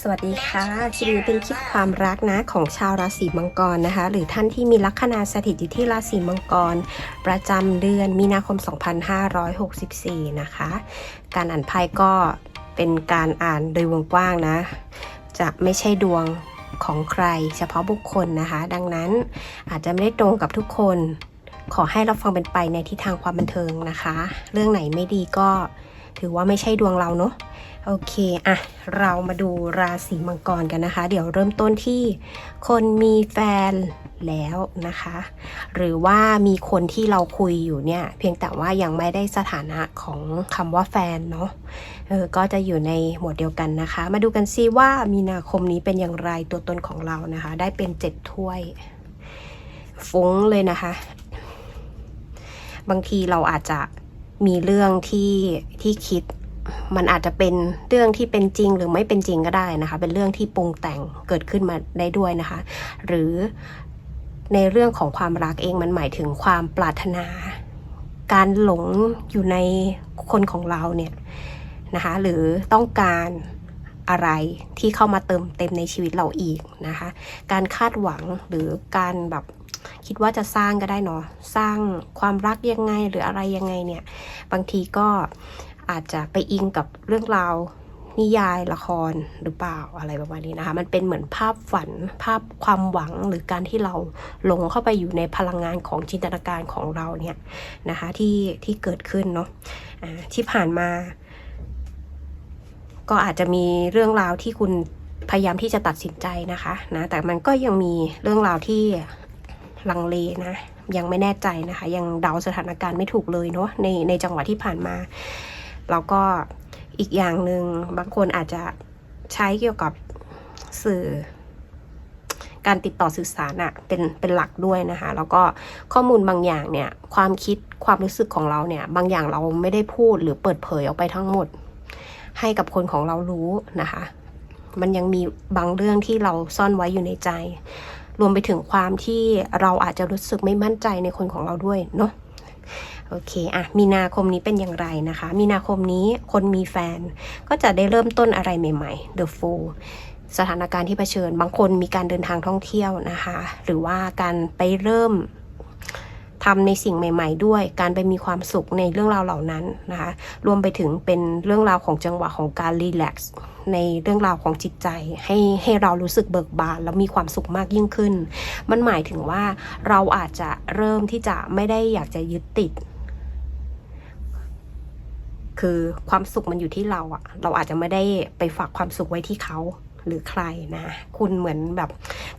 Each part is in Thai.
สวัสดีค่ะคลิปนี้เป็นคลิปความรักนะของชาวราศีมังกรนะคะ หรือท่านที่มีลัคนาสถิตอยู่ที่ราศีมังกร ประจำเดือนมีนาคม 2564 นะคะ การอ่านไพ่ก็เป็นการอ่านโดยวงกว้างนะ จะไม่ใช่ดวงของใครเฉพาะบุคคลนะคะ ดังนั้นอาจจะไม่ได้ตรงกับทุกคน ขอให้เราฟังเป็นไปในทิศทางความบันเทิงนะคะ เรื่องไหนไม่ดีก็ ถือว่าไม่ใช่ดวงเราเนาะโอเคอะเรามาดูราศีมังกรกันนะคะ เดี๋ยวเริ่มต้นที่คนมีแฟนแล้วนะคะ หรือว่ามีคนที่เราคุยอยู่เนี่ย เพียงแต่ว่ายังไม่ได้สถานะของคำว่าแฟนเนาะเออก็จะอยู่ในหมวดเดียวกันนะคะ มาดูกันซิว่ามีนาคมนี้เป็นอย่างไรตัวตนของเรานะคะ ได้เป็นเจ็ดถ้วย ฟุ้งเลยนะคะ บางทีเราอาจจะ มีเรื่องที่ที่คิด มันอาจจะเป็นเรื่องที่เป็นจริงหรือไม่เป็นจริงก็ได้นะคะ เป็นเรื่องที่ปรุงแต่งเกิดขึ้นมาได้ด้วยนะคะ หรือในเรื่องของความรักเองมันหมายถึงความปรารถนา การหลงอยู่ในคนของเราเนี่ยนะคะ หรือต้องการอะไรที่เข้ามาเติมเต็มในชีวิตเราอีกนะคะ การคาดหวังหรือการแบบ คิดว่าจะสร้างก็ได้เนาะสร้างความรักยังไงหรืออะไรยังไงเนี่ย บางทีก็อาจจะไปอิงกับเรื่องราวนิยายละครหรือเปล่าอะไรประมาณนี้นะคะ มันเป็นเหมือนภาพฝันภาพความหวังหรือการที่เราหลงเข้าไปอยู่ในพลังงานของจินตนาการของเราเนี่ยนะคะที่ที่เกิดขึ้นเนาะที่ผ่านมา ก็อาจจะมีเรื่องราวที่คุณพยายามที่จะตัดสินใจนะคะนะแต่มันก็ยังมีเรื่องราวที่ ลังเลนะ ยังไม่แน่ใจนะคะ ยังเดาสถานการณ์ไม่ถูกเลยเนาะในในจังหวะที่ผ่านมา แล้วก็อีกอย่างหนึ่งบางคนอาจจะใช้เกี่ยวกับสื่อ การติดต่อสื่อสารอะเป็นเป็นหลักด้วยนะคะ แล้วก็ข้อมูลบางอย่างเนี่ยความคิดความรู้สึกของเราเนี่ย บางอย่างเราไม่ได้พูดหรือเปิดเผยออกไปทั้งหมด ให้กับคนของเรารู้นะคะ มันยังมีบางเรื่องที่เราซ่อนไว้อยู่ในใจ รวมไปถึงความที่เราอาจจะรู้สึกไม่มั่นใจในคนของเราด้วยเนาะโอเคอะมีนาคมนี้เป็นอย่างไรนะคะ มีนาคมนี้คนมีแฟนก็จะได้เริ่มต้นอะไรใหม่ๆ The Fool สถานการณ์ที่เผชิญ บางคนมีการเดินทางท่องเที่ยวนะคะ หรือว่าการไปเริ่ม ทำในสิ่งใหม่ ๆ ด้วย การไปมีความสุขในเรื่องราวเหล่านั้นนะคะรวมไปถึงเป็นเรื่องราวของจังหวะของการรีแลกซ์ในเรื่องราวของจิตใจ ให้ให้เรารู้สึกเบิกบานแล้วมีความสุขมากยิ่งขึ้น มันหมายถึงว่าเราอาจจะเริ่มที่จะไม่ได้อยากจะยึดติด คือความสุขมันอยู่ที่เราอะเราอาจจะไม่ได้ไปฝากความสุขไว้ที่เขาหรือใครนะ คุณเหมือนแบบ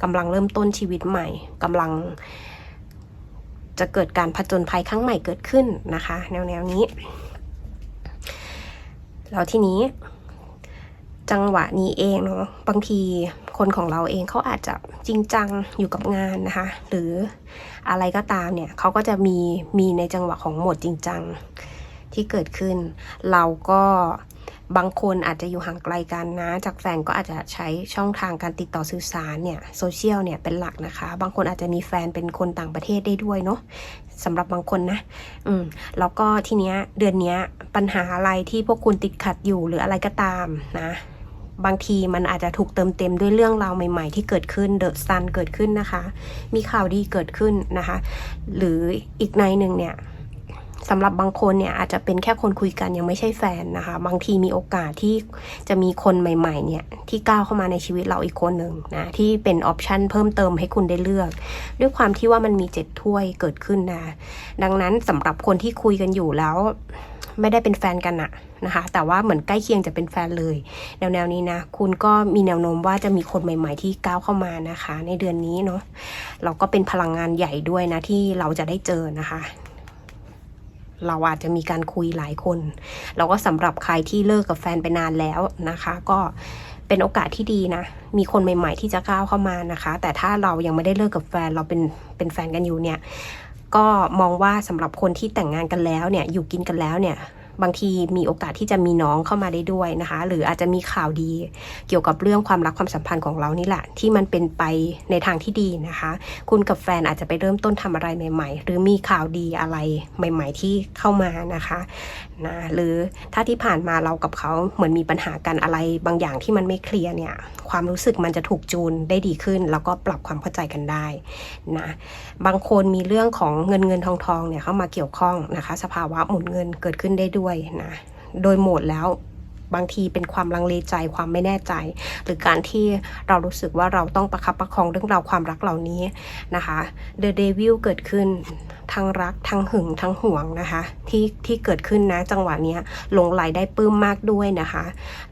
กำลังเริ่มต้นชีวิตใหม่กำลัง จะเกิดการผจญภัยครั้งใหม่เกิดขึ้นนะคะ แนวแนวนี้ แล้วทีนี้ จังหวะนี้เองเนาะบางทีคนของเราเองเขาอาจจะจริงจังอยู่กับงานนะคะ หรืออะไรก็ตามเนี่ยเขาก็จะมีมีในจังหวะของโหมดจริงจังที่เกิดขึ้น เราก็ บางคนอาจจะอยู่ห่างไกลกันนะ จากแฟนก็อาจจะใช้ช่องทางการติดต่อสื่อสารเนี่ยโซเชียลเนี่ยเป็นหลักนะคะ บางคนอาจจะมีแฟนเป็นคนต่างประเทศได้ด้วยเนาะสำหรับบางคนนะ อืม แล้วก็ทีเนี้ยเดือนเนี้ยปัญหาอะไรที่พวกคุณติดขัดอยู่หรืออะไรก็ตามนะบางทีมันอาจจะถูกเติมเต็มด้วยเรื่องราวใหม่ๆ ที่เกิดขึ้นเดอะซันเกิดขึ้นนะคะ มีข่าวดีเกิดขึ้นนะคะ หรืออีกในหนึ่งเนี่ย สำหรับบางคนเนี่ยอาจจะเป็นแค่คนคุยกันยังไม่ใช่แฟนนะคะ บางทีมีโอกาสที่จะมีคนใหม่ๆเนี่ยที่ก้าวเข้ามาในชีวิตเราอีกคนหนึ่งนะที่เป็นออปชันเพิ่มเติมให้คุณได้เลือก ด้วยความที่ว่ามันมีเจ็ดถ้วยเกิดขึ้นนะดังนั้นสำหรับคนที่คุยกันอยู่แล้ว ไม่ได้เป็นแฟนกันอะนะคะ แต่ว่าเหมือนใกล้เคียงจะเป็นแฟนเลย แนวๆนี้นะ คุณก็มีแนวโน้มว่าจะมีคนใหม่ ๆ ที่ก้าวเข้ามานะคะ ในเดือนนี้เนาะเราก็เป็นพลังงานใหญ่ด้วยนะที่เราจะได้เจอนะคะ เราอาจจะมีการคุยหลายคนแล้วก็สำหรับใครที่เลิกกับแฟนไปนานแล้วนะคะ ก็เป็นโอกาสที่ดีนะ มีคนใหม่ ๆ ที่จะก้าวเข้ามานะคะ แต่ถ้าเรายังไม่ได้เลิกกับแฟนเราเป็นเป็นแฟนกันอยู่เนี่ย ก็มองว่าสำหรับคนที่แต่งงานกันแล้วเนี่ยอยู่กินกันแล้วเนี่ย บางทีมีโอกาสที่จะมีน้องเข้ามาได้ด้วยนะคะ หรืออาจจะมีข่าวดี เกี่ยวกับเรื่องความรักความสัมพันธ์ของเรานี่แหละ ที่มันเป็นไปในทางที่ดีนะคะ คุณกับแฟนอาจจะไปเริ่มต้นทำอะไรใหม่ ๆ หรือมีข่าวดีอะไรใหม่ ๆ ที่เข้ามานะคะนะหรือถ้าที่ผ่านมาเรากับเขาเหมือนมีปัญหากันอะไรบางอย่างที่มันไม่เคลียร์เนี่ยความรู้สึกมันจะถูกจูนได้ดีขึ้น แล้วก็ปรับความเข้าใจกันได้นะบางคนมีเรื่องของเงินเงินทองทองเนี่ยเข้ามาเกี่ยวข้องนะคะ สภาวะหมุนเงินเกิดขึ้นได้ด้วยนะโดยโหมดแล้ว บางทีเป็นความลังเลใจความไม่แน่ใจ หรือการที่เรารู้สึกว่าเราต้องประคับประคองเรื่องราวความรักเหล่านี้นะคะ The Devil เกิดขึ้นทั้งรักทั้งหึงทั้งห่วงนะคะที่ที่เกิดขึ้นนะจังหวะนี้หลงไหลได้ปลื้มมากด้วยนะคะ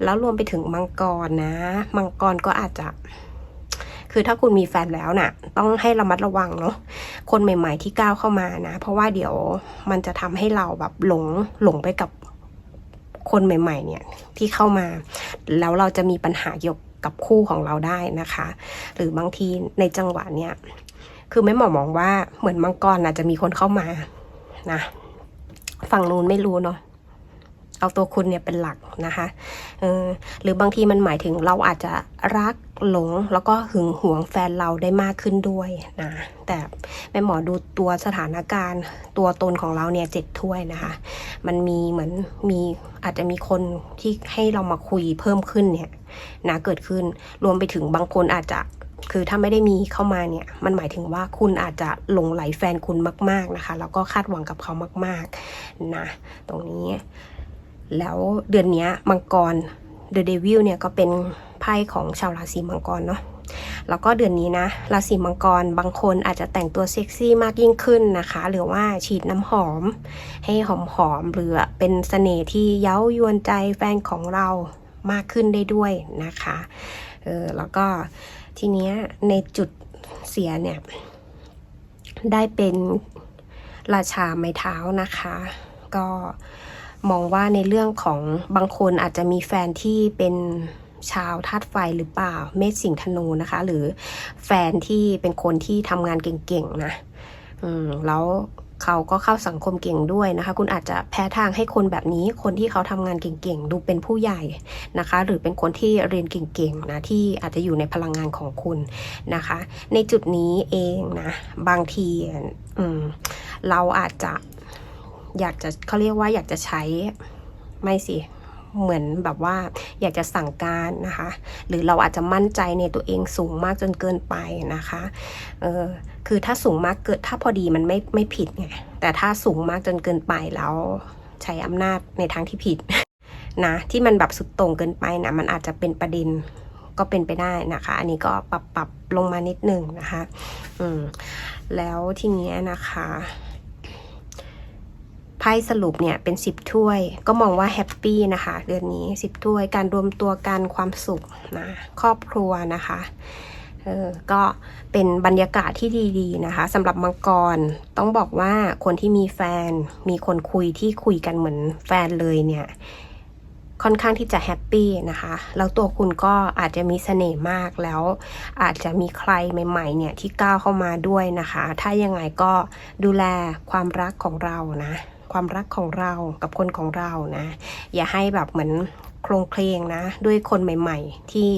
แล้วรวมไปถึงมังกรนะ มังกรก็อาจจะคือถ้าคุณมีแฟนแล้วน่ะ ต้องให้ระมัดระวังเนาะคนใหม่ ๆที่ก้าวเข้ามานะ เพราะว่าเดี๋ยวมันจะทำให้เราแบบหลงหลงไปกับ คนใหม่ๆเนี่ยที่เข้ามา แล้วเราจะมีปัญหาเกี่ยวกับคู่ของเราได้นะคะ หรือบางทีในจังหวะเนี่ยคือแม่หมอมองว่าเหมือนมังกรอาจจะมีคนเข้ามานะฝั่งนู้นไม่รู้เนาะเอาตัวคุณเนี่ยเป็นหลักนะคะเออหรือบางทีมันหมายถึงเราอาจจะรัก หลงแล้วก็หึงหวงแฟนเราได้มากขึ้นด้วยนะแต่แม่หมอดูตัวสถานการณ์ ตัวตนของเราเนี่ยเจ็ดถ้วยนะคะ มันมีเหมือนมีอาจจะมีคนที่ให้เรามาคุยเพิ่มขึ้นเนี่ยนะเกิดขึ้นรวมไปถึงบางคนอาจจะคือถ้าไม่ได้มีเข้ามาเนี่ยมันหมายถึงว่าคุณอาจจะหลงไหลแฟนคุณมาก ๆนะคะ แล้วก็คาดหวังกับเขามาก ๆนะตรงนี้ แล้วเดือนนี้มังกร The Devil เนี่ยก็เป็น ไพ่ของชาวราศีมังกรเนาะแล้วก็เดือนนี้นะราศีมังกรบางคนอาจจะแต่งตัวเซ็กซี่มากยิ่งขึ้นนะคะ หรือว่าฉีดน้ำหอม ให้หอมหอมๆหรือเป็นเสน่ห์ที่เย้ายวนใจแฟนของเรามากขึ้นได้ด้วยนะคะเออแล้วก็ทีเนี้ยในจุดเสียเนี่ยได้เป็นราชาไม้เท้านะคะ ก็มองว่าในเรื่องของบางคนอาจจะมีแฟนที่เป็น ชาวธาตุไฟหรือเปล่า เมษสิงธนูนะคะ หรือแฟนที่เป็นคนที่ทำงานเก่งๆนะอืมแล้วเขาก็เข้าสังคมเก่งด้วยนะคะ คุณอาจจะแพ้ทางให้คนแบบนี้ คนที่เขาทำงานเก่งๆ ดูเป็นผู้ใหญ่นะคะ หรือเป็นคนที่เรียนเก่งๆ นะ ที่อาจจะอยู่ในพลังงานของคุณนะคะ ในจุดนี้เองนะ บางทีอืมเราอาจจะอยากจะเขาเรียกว่าอยากจะใช้ไม่สิ เหมือนแบบว่าอยากจะสั่งการนะคะ หรือเราอาจจะมั่นใจในตัวเองสูงมากจนเกินไปนะคะเออคือถ้าสูงมากเกินถ้าพอดีมันไม่ไม่ผิดไงแต่ถ้าสูงมากจนเกินไปแล้วใช้อำนาจในทางที่ผิดนะที่มันแบบสุดต่งเกินไปนะมันอาจจะเป็นประเด็นก็เป็นไปได้นะคะ อันนี้ก็ปรับปรับลงมานิดหนึ่งนะคะ อืม แล้วทีเนี้ยนะคะ พ่สรุปเนี่ยเป็น 10 ถ้วย ก็มองว่าแฮปปี้นะคะ เดือนนี้ 10 ถ้วย การรวมตัวกันความสุขนะครอบครัวนะคะเออก็เป็นบรรยากาศที่ดีๆนะคะสำหรับมังกรต้องบอกว่าคนที่มีแฟนมีคนคุยที่คุยกันเหมือนแฟนเลยเนี่ยค่อนข้างที่จะแฮปปี้นะคะ แล้วตัวคุณก็อาจจะมีเสน่ห์มากแล้ว อาจจะมีใครใหม่ๆเนี่ยที่ก้าวเข้ามาด้วยนะคะ ถ้ายังไงก็ดูแลความรักของเรานะ ความรักของเรากับคนของเรานะ อย่าให้แบบเหมือนโครงเคลงนะ ด้วยคนใหม่ๆ ที่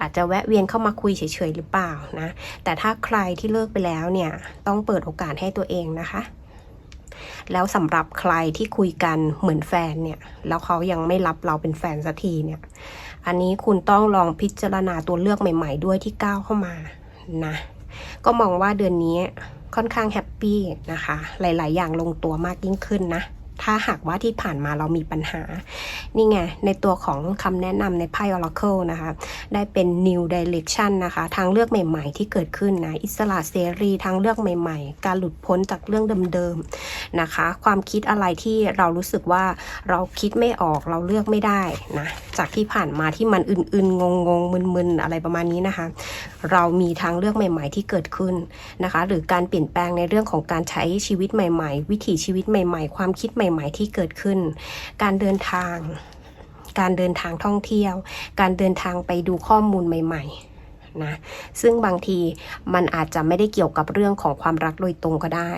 อาจจะแวะเวียนเข้ามาคุยเฉยๆ หรือเปล่านะ แต่ถ้าใครที่เลิกไปแล้วเนี่ย ต้องเปิดโอกาสให้ตัวเองนะคะแล้วสำหรับใครที่คุยกันเหมือนแฟนเนี่ย แล้วเขายังไม่รับเราเป็นแฟนสักทีเนี่ย อันนี้คุณต้องลองพิจารณาตัวเลือกใหม่ ๆ ด้วยที่ก้าวเข้ามานะ ก็มองว่าเดือนนี้ ค่อนข้างแฮปปี้นะคะ หลาย ๆ อย่างลงตัวมากยิ่งขึ้นนะ ถ้าหากว่าที่ผ่านมาเรามีปัญหา นี่ไง ในตัวของคำแนะนำในไพ่ Oracle นะคะ ได้เป็น New Direction นะคะ ทางเลือกใหม่ๆ ที่เกิดขึ้นนะ อิสระเสรีทางเลือกใหม่ ๆ การหลุดพ้นจากเรื่องเดิมๆนะคะ ความคิดอะไรที่เรารู้สึกว่าเราคิดไม่ออกเราเลือกไม่ได้นะ จากที่ผ่านมาที่มันอื่นๆ งงๆ มึนๆ อะไรประมาณนี้นะคะ เรามีทางเลือกใหม่ ๆ ที่เกิดขึ้นนะคะ หรือการเปลี่ยนแปลงในเรื่องของการใช้ชีวิตใหม่ ๆ วิถีชีวิตใหม่ ๆ ความคิดใหม่หม่ ๆ ที่เกิดขึ้น การเดินทาง การเดินทางท่องเที่ยว การเดินทางไปดูข้อมูลใหม่ ๆนะซึ่งบางทีมันอาจจะไม่ได้เกี่ยวกับเรื่องของความรักโดยตรงก็ได้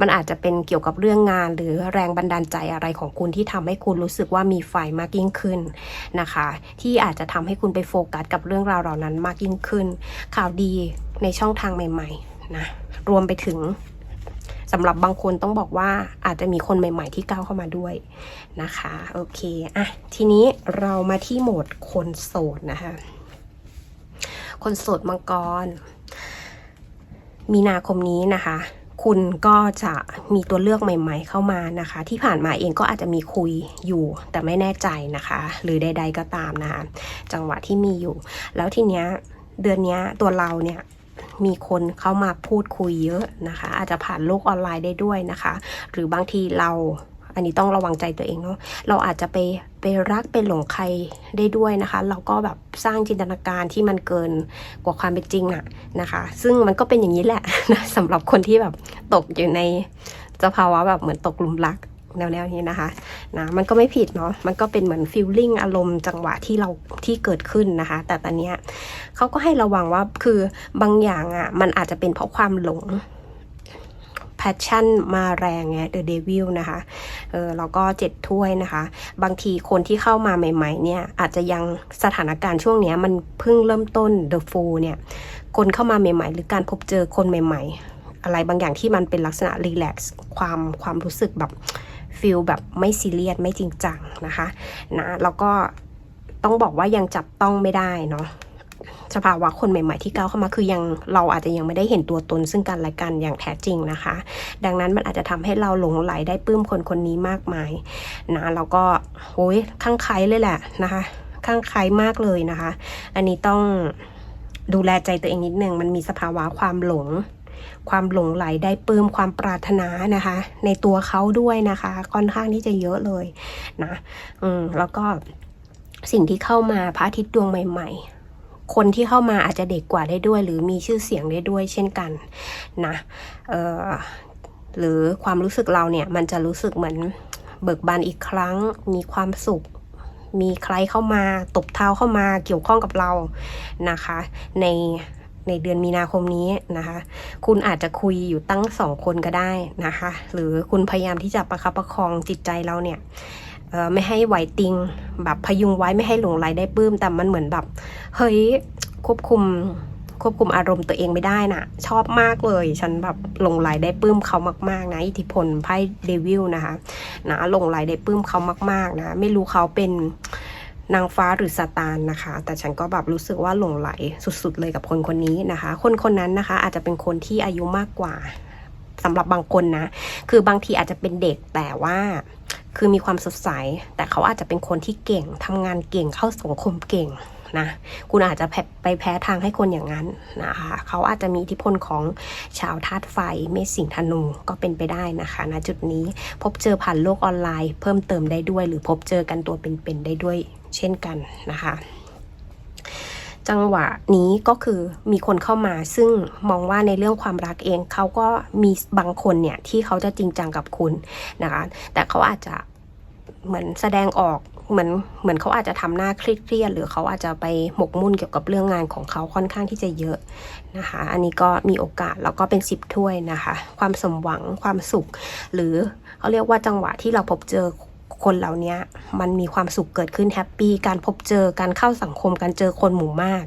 มันอาจจะเป็นเกี่ยวกับเรื่องงานหรือแรงบันดาลใจอะไรของคุณที่ทำให้คุณรู้สึกว่ามีไฟมากยิ่งขึ้นนะคะ ที่อาจจะทำให้คุณไปโฟกัสกับเรื่องราวเหล่านั้นมากยิ่งขึ้น ข่าวดีในช่องทางใหม่ ๆ นะ รวมไปถึง สำหรับบางคนต้องบอกว่าอาจจะมีคนใหม่ ๆ ที่ก้าวเข้ามาด้วยนะคะโอเคอะทีนี้เรามาที่โหมดคนโสดนะคะคนโสดมังกร มีนาคมนี้นะคะคุณก็จะมีตัวเลือกใหม่ ๆ เข้ามานะคะ ที่ผ่านมาเองก็อาจจะมีคุยอยู่แต่ไม่แน่ใจนะคะ หรือใด ๆก็ตามนะคะ จังหวะที่มีอยู่ แล้วทีเนี้ยเดือนเนี้ยตัวเราเนี่ย มีคนเข้ามาพูดคุยเยอะนะคะ อาจจะผ่านโลกออนไลน์ได้ด้วยนะคะ หรือบางทีเราอันนี้ต้องระวังใจตัวเองเนาะ เราอาจจะไปไปรักไปหลงใครได้ด้วยนะคะ เราก็แบบสร้างจินตนาการที่มันเกินกว่าความเป็นจริงอะนะคะ ซึ่งมันก็เป็นอย่างนี้แหละนะสำหรับคนที่แบบตกอยู่ในสภาวะแบบเหมือนตกหลุมรัก แนวๆนี้นะคะนะมันก็ไม่ผิดเนาะมันก็เป็นเหมือนฟีลลิ่งอารมณ์จังหวะที่เราที่เกิดขึ้นนะคะ แต่ตอนเนี้ยเขาก็ให้ระวังว่าคือบางอย่างอะ่ะมันอาจจะเป็นเพราะความหลงแพชชั่นมาแรงไง The Devil นะคะ เออแล้วก็เจ็ดถ้วยนะคะ บางทีคนที่เข้ามาใหม่ ๆ เนี่ย อาจจะยังสถานการณ์ช่วงเนี้ยมันเพิ่งเริ่มต้น The Fool เนี่ย คนเข้ามาใหม่ ๆ หรือการพบเจอคนใหม่ ๆ อะไรบางอย่างที่มันเป็นลักษณะรีแลกซ์ความความรู้สึกแบบ ฟิลแบบไม่ซีเรียสไม่จริงจังนะคะนะแล้วก็ต้องบอกว่ายังจับต้องไม่ได้เนาะสภาวะคนใหม่ ๆที่ก้าวเข้ามาคือยังเราอาจจะยังไม่ได้เห็นตัวตนซึ่งกันและกันอย่างแท้จริงนะคะ ดังนั้นมันอาจจะทำให้เราหลงไหลได้ปลื้มคนคนนี้มากมายนะแล้วก็โอ้ยข้างใครเลยแหละนะคะข้างใครมากเลยนะคะ อันนี้ต้องดูแลใจตัวเองนิดนึงมันมีสภาวะความหลง ความหลงไหลได้ปลื้มความปรารถนานะคะ ในตัวเขาด้วยนะคะ ค่อนข้างที่จะเยอะเลยนะอืมแล้วก็สิ่งที่เข้ามาพระอาทิตย์ดวงใหม่ ๆคนที่เข้ามาอาจจะเด็กกว่าได้ด้วย หรือมีชื่อเสียงได้ด้วยเช่นกันนะเออหรือความรู้สึกเราเนี่ยมันจะรู้สึกเหมือนเบิกบานอีกครั้ง มีความสุข มีใครเข้ามาตบเท้าเข้ามาเกี่ยวข้องกับเรานะคะ ใน ในเดือนมีนาคมนี้นะคะ คุณอาจจะคุยอยู่ตั้งสองคนก็ได้นะคะ หรือคุณพยายามที่จะประคับประคองจิตใจเราเนี่ยเอ่อไม่ให้ไหวติง แบบพยุงไว้ไม่ให้หลงไหลได้ปลื้ม แต่มันเหมือนแบบเฮ้ยควบคุมควบคุมอารมณ์ตัวเองไม่ได้นะชอบมากเลย ฉันแบบหลงไหลได้ปลื้มเขามากๆนะอิทธิพลไพ่เดวิลนะคะนะหลงไหลได้ปลื้มเขามากๆนะ ไม่รู้เขาเป็น นางฟ้าหรือซาตานนะคะ แต่ฉันก็แบบรู้สึกว่าหลงไหลสุดๆเลยกับคนคนนี้นะคะ คนคนนั้นนะคะ อาจจะเป็นคนที่อายุมากกว่าสำหรับบางคนนะ คือบางทีอาจจะเป็นเด็กแต่ว่าคือมีความสดใส แต่เขาอาจจะเป็นคนที่เก่งทำงานเก่งเข้าสังคมเก่งนะคุณอาจจะแพ้ไปแพ้ทางให้คนอย่างนั้นนะคะเขาอาจจะมีอิทธิพลของชาวธาตุไฟเมษสิงห์ธนูก็เป็นไปได้นะคะณจุดนี้พบเจอผ่านโลกออนไลน์ เพิ่มเติมได้ด้วย หรือพบเจอกันตัวเป็นๆได้ด้วย เช่นกันนะคะ จังหวะนี้ก็คือมีคนเข้ามาซึ่งมองว่าในเรื่องความรักเองเขาก็มีบางคนเนี่ยที่เขาจะจริงจังกับคุณนะคะ แต่เขาอาจจะเหมือนแสดงออกเหมือนเหมือนเขาอาจจะทำหน้าเครียดๆหรือเขาอาจจะไปหมกมุ่นเกี่ยวกับเรื่องงานของเขาค่อนข้างที่จะเยอะนะคะ อันนี้ก็มีโอกาสแล้วก็เป็นสิบถ้วยนะคะ ความสมหวังความสุข หรือเขาเรียกว่าจังหวะที่เราพบเจอ คนเหล่านี้มันมีความสุขเกิดขึ้นแฮปปี้การพบเจอการเข้าสังคมการเจอคนหมู่มาก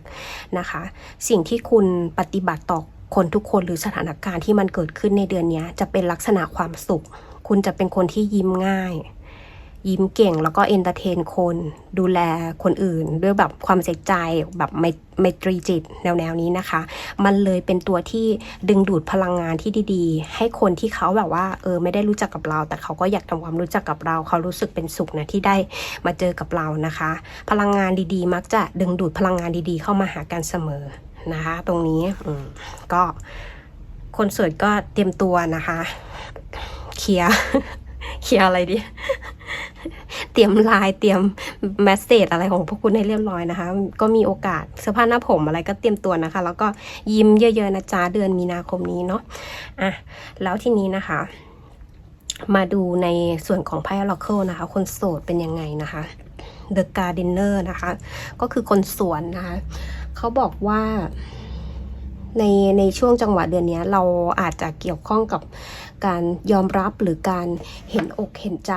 นะคะ สิ่งที่คุณปฏิบัติต่อคนทุกคนหรือสถานการณ์ที่มันเกิดขึ้นในเดือนนี้จะเป็นลักษณะความสุข คุณจะเป็นคนที่ยิ้มง่าย ยิ้มเก่งแล้วก็เอนเตอร์เทนคน ดูแลคนอื่น ด้วยแบบความใส่ใจแบบไมไมตรีจิตแนวๆนี้นะคะ มันเลยเป็นตัวที่ดึงดูดพลังงานที่ดีๆ ให้คนที่เขาแบบว่าเออไม่ได้รู้จักกับเรา แต่เขาก็อยากทำความรู้จักกับเรา เขารู้สึกเป็นสุขนะที่ได้มาเจอกับเรานะคะ พลังงานดีๆ มักจะดึงดูดพลังงานดีๆ เข้ามาหากันเสมอนะคะ ตรงนี้อืก็คนสวยก็เตรียมตัวนะคะ เคลียร์เคลียร์อะไรดี เตรียมลน์เตรียมแมสเซจอะไรของพวกคุณให้เรียบร้อยนะคะ ก็มีโอกาสเสื้อผ้าหน้าผมอะไรก็เตรียมตัวนะคะ แล้วก็ยิ้มเยอะๆนะจ๊ะเดือนมีนาคมนี้เนาะอะแล้วทีนี้นะคะ มาดูในส่วนของไพ่ Oracle นะคะ คนโสดเป็นยังไงนะคะ The Gardener นะคะ ก็คือคนสวนนะคะเขาบอกว่าในในช่วงจังหวะเดือนนี้เราอาจจะเกี่ยวข้องกับการยอมรับหรือการเห็นอกเห็นใจ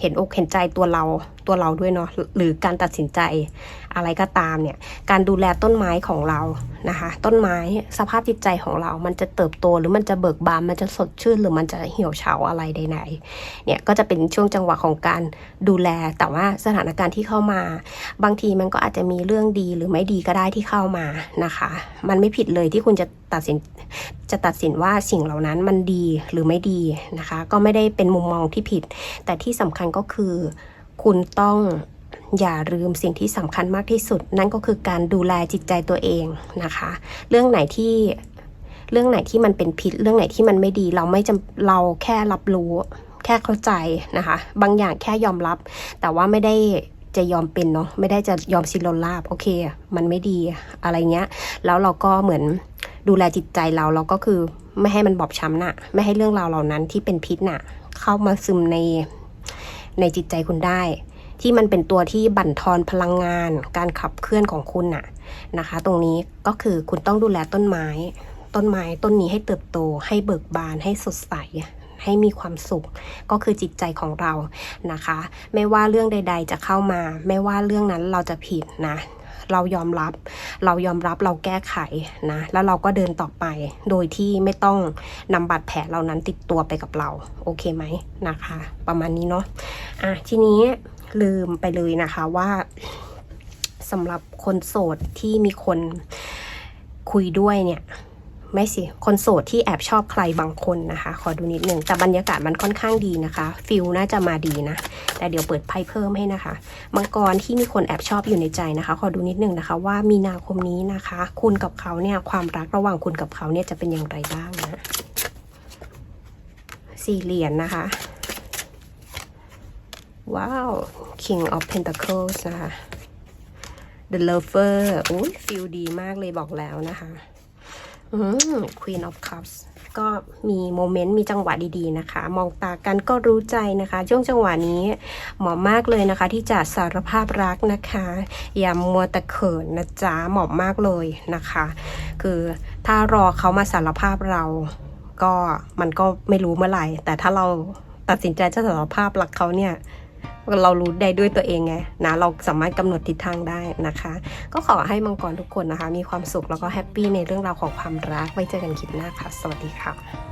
เห็นอกเห็นใจตัวเราตัวเราด้วยเนาะหรือการตัดสินใจอะไรก็ตามเนี่ยการดูแลต้นไม้ของเรานะคะ ต้นไม้สภาพจิตใจของเรา มันจะเติบโตหรือมันจะเบิกบานมันจะสดชื่น หรือมันจะเหี่ยวเฉาอะไรใดๆเนี่ยก็จะเป็นช่วงจังหวะของการดูแล แต่ว่าสถานการณ์ที่เข้ามา บางทีมันก็อาจจะมีเรื่องดีหรือไม่ดีก็ได้ที่เข้ามานะคะ มันไม่ผิดเลยที่คุณจะตัดสินจะตัดสินว่าสิ่งเหล่านั้นมันดีหรือไม่ดีนะคะ ก็ไม่ได้เป็นมุมมองที่ผิด แต่ที่สำคัญก็คือ คุณต้องอย่าลืมสิ่งที่สำคัญมากที่สุด นั่นก็คือการดูแลจิตใจตัวเองนะคะ เรื่องไหนที่เรื่องไหนที่มันเป็นพิษ เรื่องไหนที่มันไม่ดี เราไม่จำเราแค่รับรู้ แค่เข้าใจนะคะ บางอย่างแค่ยอมรับ แต่ว่าไม่ได้จะยอมเป็นเนาะไม่ได้จะยอมสิโรลาบโอเค มันไม่ดีอะไรเงี้ย แล้วเราก็เหมือนดูแลจิตใจเราเราก็คือไม่ให้มันบอบช้ำน่ะ ไม่ให้เรื่องราวเหล่านั้นที่เป็นพิษน่ะ เข้ามาซึมใน ในจิตใจคุณได้ ที่มันเป็นตัวที่บั่นทอนพลังงาน การขับเคลื่อนของคุณน่ะนะคะ ตรงนี้ก็คือคุณต้องดูแลต้นไม้ ต้นไม้ต้นนี้ให้เติบโต ให้เบิกบานให้สดใสให้มีความสุขก็คือจิตใจของเรานะคะ ไม่ว่าเรื่องใด ๆ จะเข้ามา ไม่ว่าเรื่องนั้นเราจะผิดนะ เรายอมรับ เรายอมรับเราแก้ไขนะ แล้วเราก็เดินต่อไป โดยที่ไม่ต้องนำบาดแผลเหล่านั้นติดตัวไปกับเรา โอเคไหมนะคะ ประมาณนี้เนาะอะทีนี้ลืมไปเลยนะคะว่าสำหรับคนโสดที่มีคนคุยด้วยเนี่ย ไม่สิ คนโสดที่แอบชอบใครบางคนนะคะ ขอดูนิดหนึ่ง แต่บรรยากาศมันค่อนข้างดีนะคะ ฟิลน่าจะมาดีนะ แต่เดี๋ยวเปิดไพ่เพิ่มให้นะคะ มังกรที่มีคนแอบชอบอยู่ในใจนะคะ ขอดูนิดหนึ่งนะคะ ว่ามีนาคมนี้นะคะ คุณกับเขาเนี่ย ความรักระหว่างคุณกับเขาเนี่ยจะเป็นอย่างไรบ้างนะ สี่เหรียญนะคะ ว้าว King of Pentacles นะคะ The Lover อุ้ยฟิลดีมากเลยบอกแล้วนะคะ Queen of Cups ก็มีโมเมนต์มีจังหวะดีๆนะคะ มองตากันก็รู้ใจนะคะช่วงจังหวะนี้เหมาะมากเลยนะคะ ที่จะสารภาพรักนะคะ อย่ามัวแต่เขินนะจ๊ะเหมาะมากเลยนะคะ คือถ้ารอเขามาสารภาพเราก็มันก็ไม่รู้เมื่อไหร่ แต่ถ้าเราตัดสินใจจะสารภาพรักเขาเนี่ย เรารู้ได้ด้วยตัวเองไงนะเราสามารถกำหนดทิศทางได้นะคะ ก็ขอให้มังกรทุกคนนะคะ มีความสุขแล้วก็แฮปปี้ในเรื่องราวของความรักไว้เจอกันคลิปหน้าค่ะ สวัสดีค่ะ